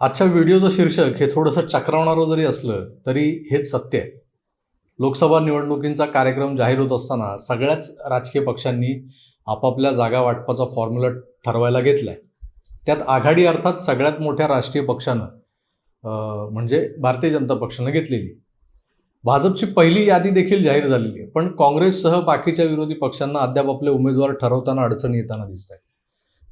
आजच्या व्हिडिओचं शीर्षक हे थोडंसं चक्रावणारं जरी असलं तरी हेच सत्य आहे. लोकसभा निवडणुकींचा कार्यक्रम जाहीर होत असताना सगळ्याच राजकीय पक्षांनी आपापल्या जागा वाटपाचा फॉर्म्युला ठरवायला घेतला आहे त्यात आघाडी अर्थात सगळ्यात मोठ्या राष्ट्रीय पक्षानं म्हणजे भारतीय जनता पक्षानं घेतलेली. भाजपची पहिली यादी देखील जाहीर झालेली आहे. पण काँग्रेससह बाकीच्या विरोधी पक्षांना अद्याप आपले उमेदवार ठरवताना अडचणी येताना दिसत आहेत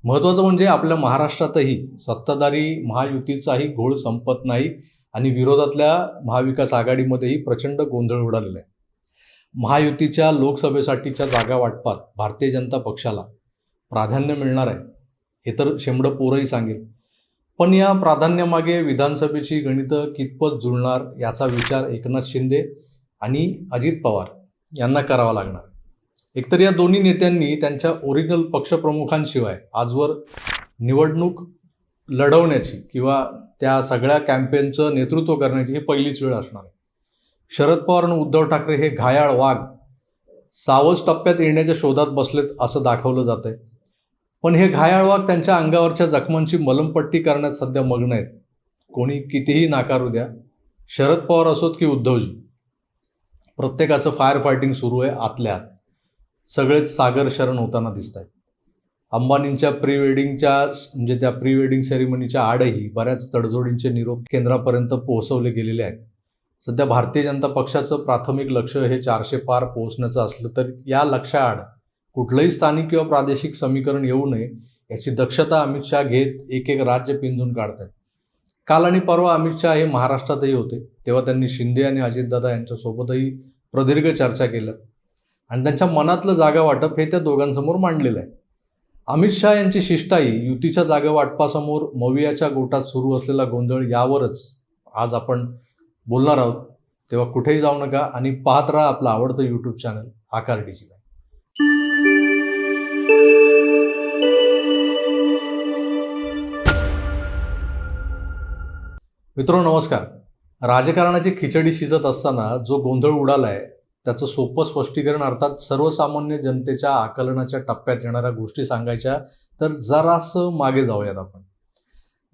महत्त्वाचं म्हणजे आपल्या महाराष्ट्रातही सत्ताधारी महायुतीचाही घोळ संपत नाही आणि विरोधातल्या महाविकास आघाडीमध्येही प्रचंड गोंधळ उडालेला आहे. महायुतीच्या लोकसभेसाठीच्या जागा वाटपात भारतीय जनता पक्षाला प्राधान्य मिळणार आहे हे तर शेंबडं पोरही सांगेल. पण या प्राधान्यामागे विधानसभेची गणितं कितपत जुळणार याचा विचार एकनाथ शिंदे आणि अजित पवार यांना करावा लागणार. एकतर या दोन्ही नेत्यांनी त्यांच्या ओरिजिनल पक्षप्रमुखांशिवाय आजवर निवडणूक लढवण्याची किंवा त्या सगळ्या कॅम्पेनचं नेतृत्व करण्याची ही पहिलीच वेळ असणार आहे. शरद पवार आणि उद्धव ठाकरे हे घायाळ वाघ सावज टप्प्यात येण्याच्या शोधात बसलेत असं दाखवलं जात आहे पण हे घायाळ वाघ त्यांच्या अंगावरच्या जखमांची मलमपट्टी करण्यात सध्या मग्न आहेत. कोणी कितीही नाकारू द्या शरद पवार असोत की उद्धवजी. प्रत्येकाचं फायर फायटिंग सुरू आहे आतल्या आत. सगळेच सागर शरण होताना दिसत आहेत अंबानींच्या प्री वेडिंगच्या म्हणजे त्या प्री वेडिंग सेरेमनीच्या आडही बऱ्याच तडजोडींचे निरोप केंद्रापर्यंत पोहोचवले गेलेले आहेत. सध्या भारतीय जनता पक्षाचं प्राथमिक लक्ष हे चारशे पार पोहोचण्याचं असलं तर या लक्षाआड कुठलंही स्थानिक किंवा प्रादेशिक समीकरण येऊ नये याची दक्षता अमित शहा घेत एक एक राज्य पिंजून काढत आहेत काल आणि परवा अमित शहा हे महाराष्ट्रातही होते तेव्हा त्यांनी शिंदे आणि अजितदादा यांच्यासोबतही प्रदीर्घ चर्चा केल्या. आणि त्यांच्या मनातलं जागा वाटप हे त्या दोघांसमोर मांडलेलं आहे. अमित शहा यांची शिष्टाई युतीच्या जागा वाटपासमोर मवियाच्या गोटात सुरू असलेला गोंधळ यावरच आज आपण बोलणार आहोत. तेव्हा कुठेही जाऊ नका आणि पाहत राहा आपलं आवडतं यूट्यूब चॅनल आकार डीजी मित्रांनो नमस्कार. राजकारणाची खिचडी शिजत असताना जो गोंधळ उडालाय त्याचं सोपं स्पष्टीकरण अर्थात सर्वसामान्य जनतेच्या आकलनाच्या टप्प्यात येणाऱ्या गोष्टी सांगायच्या तर जरासं मागे जाऊयात आपण.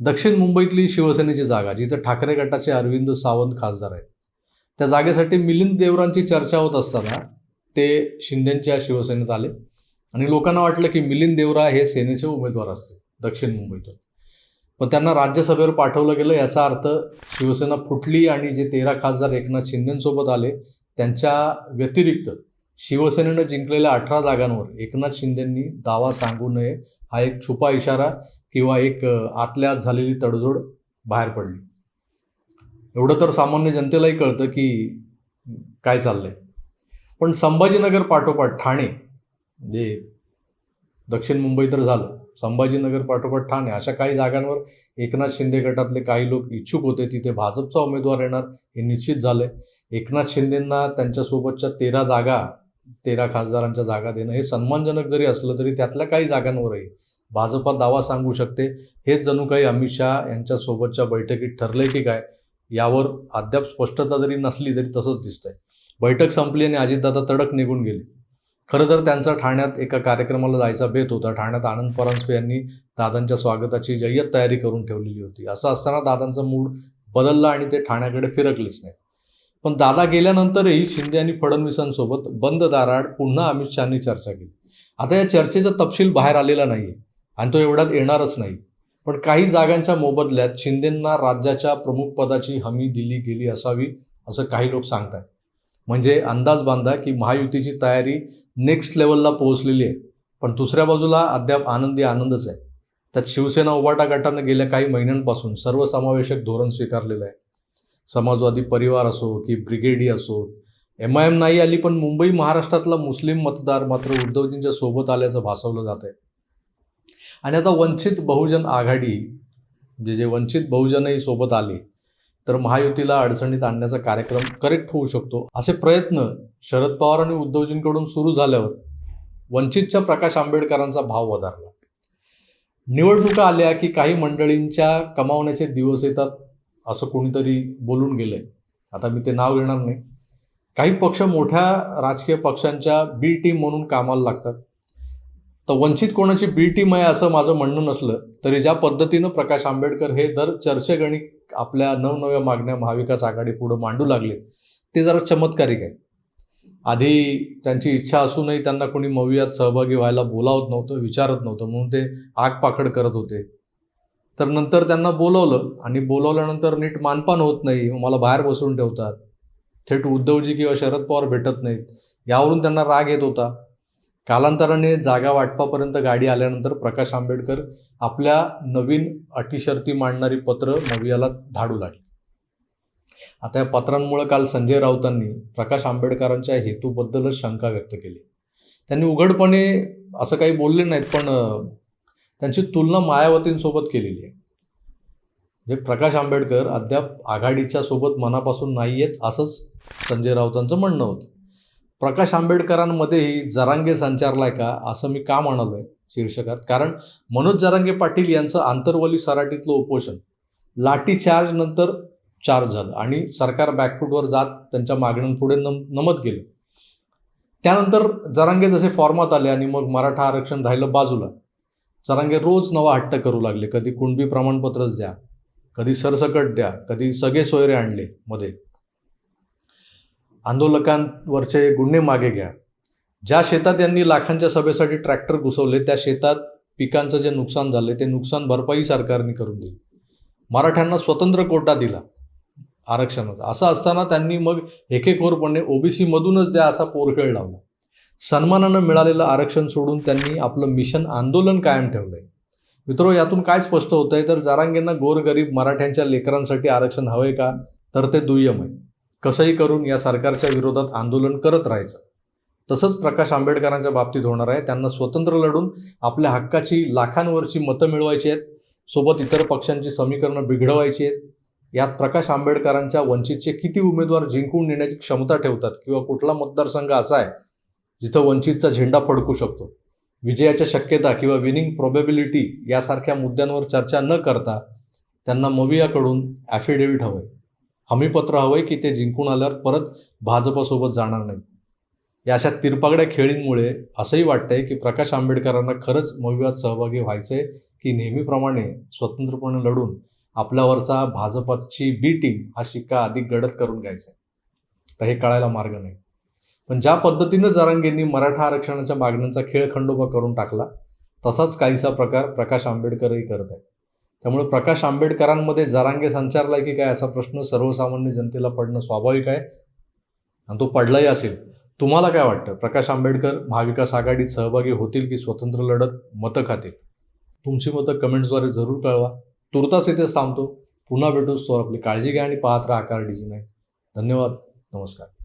दक्षिण मुंबईतली शिवसेनेची जागा जिथे ठाकरे गटाचे अरविंद सावंत खासदार आहेत. त्या जागेसाठी मिलिंद देवरांची चर्चा होत असताना ते शिंदेच्या शिवसेनेत आले. आणि लोकांना वाटलं की मिलिंद देवरा हे सेनेचे उमेदवार असतील दक्षिण मुंबईतून. पण त्यांना राज्यसभेवर पाठवलं गेलं याचा अर्थ शिवसेना फुटली आणि जे तेरा खासदार एकनाथ शिंदेसोबत आले त्यांच्या व्यतिरिक्त शिवसेनेनं जिंकलेल्या अठरा जागांवर एकनाथ शिंदेंनी दावा सांगू नये हा एक छुपा इशारा किंवा एक आतल्या झालेली तडजोड बाहेर पडली. एवढं तर सामान्य जनतेलाही कळतं की काय चाललंय. पण संभाजीनगर पाठोपाठ ठाणे जे दक्षिण मुंबई तर झालं संभाजीनगर पाठोपाठ ठाणे अशा काही जागांवर एकनाथ शिंदे गटातले काही लोक इच्छुक होते. तिथे भाजपचा उमेदवार येणार हे निश्चित झालंय. एकनाथ शिंदेंना त्यांच्यासोबतच्या तेरा जागा तेरा खासदारांच्या जागा देणं हे सन्मानजनक जरी असलं तरी त्यातल्या काही जागांवरही भाजपा दावा सांगू शकते. हेच जणू काही अमित शहा यांच्यासोबतच्या बैठकीत ठरलंय की काय यावर अद्याप स्पष्टता जरी नसली तरी तसंच दिसतंय. बैठक संपली आणि अजितदादा तडक निघून गेले. खरं तर त्यांचा ठाण्यात एका कार्यक्रमाला जायचा बेत होता. ठाण्यात आनंद परांजपे यांनी दादांच्या स्वागताची जय्यत तयारी करून ठेवलेली होती. असं असताना दादांचा मूड बदलला आणि ते ठाण्याकडे फिरकलेच नाही पण दादा गेल्यानंतरही शिंदे आणि फडणवीसांसोबत बंद दाराड पुन्हा अमित शहानी चर्चा केली. आता या चर्चेचा तपशील बाहेर आलेला नाहीये आणि तो एवढ्यात येणारच नाही. पण काही जागांच्या मोबदल्यात शिंदेंना राज्याच्या प्रमुख पदाची हमी दिली गेली असावी असं काही लोक सांगतात म्हणजे अंदाज बांधा की महायुतीची तयारी नेक्स्ट लेवलला पोहोचलेली आहे. पण दुसऱ्या बाजूला अद्याप आनंदी आनंदच आहे. त्यात शिवसेना उबाटा गटानं गेल्या काही महिन्यांपासून सर्वसमावेशक धोरण स्वीकारलेलं आहे. समाजवादी परिवार असो की ब्रिगेडी असो एम आय एम नाही आली पण मुंबई महाराष्ट्रातला मुस्लिम मतदार मात्र उद्धवजींच्या सोबत आल्याचं भासवलं जात आहे. आणि आता वंचित बहुजन आघाडी म्हणजे जे वंचित बहुजनही सोबत आले तर महायुतीला अडचणीत आणण्याचा कार्यक्रम करेक्ट होऊ शकतो. असे प्रयत्न शरद पवार आणि उद्धवजींकडून सुरू झाल्यावर वंचितच्या प्रकाश आंबेडकरांचा भाव वधारला. निवडणुका आल्या की काही मंडळींच्या कमावण्याचे दिवस येतात असं कोणीतरी बोलून गेलंय. आता मी ते नाव घेणार नाही. काही पक्ष मोठ्या राजकीय पक्षांच्या बी टीम म्हणून कामाला लागतात. तर वंचित कोणाची बी टीम आहे असं माझं म्हणणं नसलं तरी ज्या पद्धतीनं प्रकाश आंबेडकर हे दर चर्चेगणित आपल्या नवनव्या मागण्या महाविकास आघाडी पुढे मांडू लागले ते जरा चमत्कारिक आहे. आधी त्यांची इच्छा असूनही त्यांना कोणी मवियात सहभागी व्हायला बोलावत नव्हतं विचारत नव्हतं म्हणून ते आगपाखड करत होते. तर नंतर त्यांना बोलवलं आणि बोलवल्यानंतर नीट मानपान होत नाही मला बाहेर बसवून ठेवतात. थेट उद्धवजी किंवा शरद पवार भेटत नाहीत. यावरून त्यांना राग येत होता. कालांतराने जागा वाटपापर्यंत गाडी आल्यानंतर प्रकाश आंबेडकर आपल्या नवीन अटीशर्ती मांडणारी पत्र मवियाला धाडू लागली. आता या पत्रांमुळे काल संजय राऊतांनी प्रकाश आंबेडकरांच्या हेतूबद्दलच शंका व्यक्त केली. त्यांनी उघडपणे असं काही बोलले नाहीत पण त्यांची तुलना मायावतींसोबत केलेली आहे. म्हणजे प्रकाश आंबेडकर अद्याप आघाडीच्या सोबत मनापासून नाही आहेत असंच संजय राऊतांचं म्हणणं होतं. प्रकाश आंबेडकरांमध्येही जरांगे संचारलाय का असं मी का म्हणालोय शीर्षकात? कारण मनोज जरांगे पाटील यांचं आंतरवली सराटीतलं उपोषण. लाठी चार्ज नंतर चार्ज झालं आणि सरकार बॅकफूटवर जात त्यांच्या मागण्यांपुढे नम नमत गेलं त्यानंतर जरांगे जसे फॉर्मात आले आणि मग मराठा आरक्षण राहिलं बाजूला जरांगे रोज नवा हट्ट करू लागले. कधी कुणबी प्रमाणपत्रच द्या कधी सरसकट द्या कधी सगळे सोयरे आणले मध्ये. आंदोलकांवरचे गुन्हे मागे घ्या. ज्या शेतात यांनी लाखांच्या सभेसाठी ट्रॅक्टर घुसवले त्या शेतात पिकांचं जे नुकसान झालं ते नुकसान भरपाई सरकारने करून दिली. मराठ्यांना स्वतंत्र कोटा दिला आरक्षणाचा. असं असताना त्यांनी मग एकेकोरपणे ओबीसीमधूनच द्या असा पोरखेळ लावला. सन्मानानं मिळालेलं आरक्षण सोडून त्यांनी आपलं मिशन आंदोलन कायम ठेवलंय. मित्रो यातून काय स्पष्ट होत आहे तर जारांगेंना गोरगरीब मराठ्यांच्या लेकरांसाठी आरक्षण हवंय का? तर ते दुय्यम आहे. कसंही करून या सरकारच्या विरोधात आंदोलन करत राहायचं. तसंच प्रकाश आंबेडकरांच्या बाबतीत होणार आहे. त्यांना स्वतंत्र लढून आपल्या हक्काची लाखांवरची मतं मिळवायची आहेत. सोबत इतर पक्षांची समीकरणं बिघडवायची आहेत. यात प्रकाश आंबेडकरांच्या वंचितचे किती उमेदवार जिंकून नेण्याची क्षमता ठेवतात किंवा कुठला मतदारसंघ असा आहे जिथं वंचितचा झेंडा फडकू शकतो? विजयाच्या शक्यता किंवा विनिंग प्रॉबेबिलिटी यासारख्या मुद्द्यांवर चर्चा न करता त्यांना मवियाकडून ॲफिडेव्हिट आहे हमीपत्र हवंय की ते जिंकून आल्यावर परत भाजपसोबत जाणार नाही या अशा तिरपागड्या खेळींमुळे असंही वाटतंय की प्रकाश आंबेडकरांना खरंच मवियात सहभागी व्हायचंय की नेहमीप्रमाणे स्वतंत्रपणे लढून आपल्यावरचा भाजपची बी टीम हा शिक्का अधिक गडद करून घ्यायचा आहे तर हे कळायला मार्ग नाही. पण ज्या पद्धतीनं जरांगेंनी मराठा आरक्षणाच्या मागण्यांचा खेळ खंडोबा करून टाकला तसाच काहीसा प्रकार प्रकाश आंबेडकरही करत आहे त्यामुळे प्रकाश आंबेडकरांमध्ये जरांगे संचारला की काय असा प्रश्न सर्वसामान्य जनतेला पडणं स्वाभाविक आहे? आणि तो पडलाही असेल. तुम्हाला काय वाटतं? प्रकाश आंबेडकर महाविकास आघाडीत सहभागी होतील की स्वतंत्र लढत मतं खातील? तुमची मतं कमेंट्सद्वारे जरूर कळवा. तुर्तास इथेच थांबतो. पुन्हा भेटूस तो आपली काळजी घ्या आणि पाहत राहा आकार नाही धन्यवाद. नमस्कार.